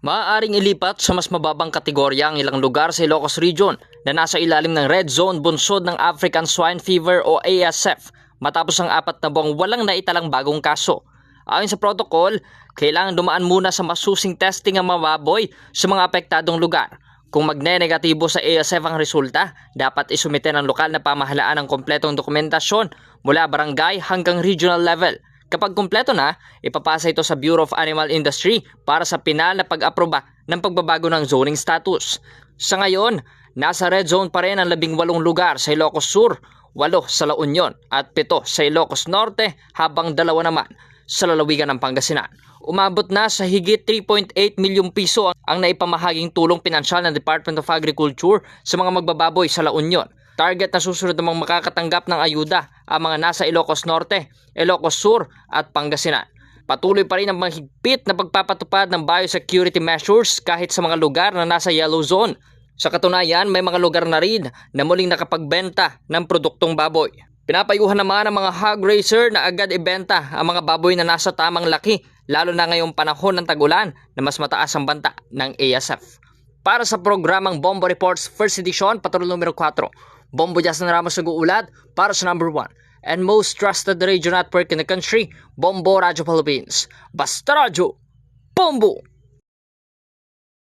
Maaaring ilipat sa mas mababang kategorya ang ilang lugar sa Ilocos Region na nasa ilalim ng Red Zone bunsod ng African Swine Fever o ASF matapos ang apat na buwang walang naitalang bagong kaso. Ayon sa protocol, kailangan dumaan muna sa masusing testing ang mga baboy sa mga apektadong lugar. Kung magne-negatibo sa ASF ang resulta, dapat isumite ng lokal na pamahalaan ang kompletong dokumentasyon mula barangay hanggang regional level. Kapag kumpleto na, ipapasa ito sa Bureau of Animal Industry para sa pinal na pag-aproba ng pagbabago ng zoning status. Sa ngayon, nasa red zone pa rin ang labing walong lugar sa Ilocos Sur, walo sa La Union at pito sa Ilocos Norte habang dalawa naman sa lalawigan ng Pangasinan. Umabot na sa higit 3.8 milyong piso ang naipamahaging tulong pinansyal ng Department of Agriculture sa mga magbababoy sa La Union. Target na susunod namang makakatanggap ng ayuda ang mga nasa Ilocos Norte, Ilocos Sur at Pangasinan. Patuloy pa rin ang mahigpit na pagpapatupad ng biosecurity measures kahit sa mga lugar na nasa yellow zone. Sa katunayan, may mga lugar na rin na muling nakapagbenta ng produktong baboy. Pinapayuhan naman ang mga hog raiser na agad ibenta ang mga baboy na nasa tamang laki lalo na ngayong panahon ng tagulan na mas mataas ang banta ng ASF. Para sa programang Bombo Reports First Edition, patrol numero 4, Bombo Justin Ramos nag-uulat para sa number 1 and most trusted radio network in the country, Bombo Radio Philippines. Basta Radio, Bombo!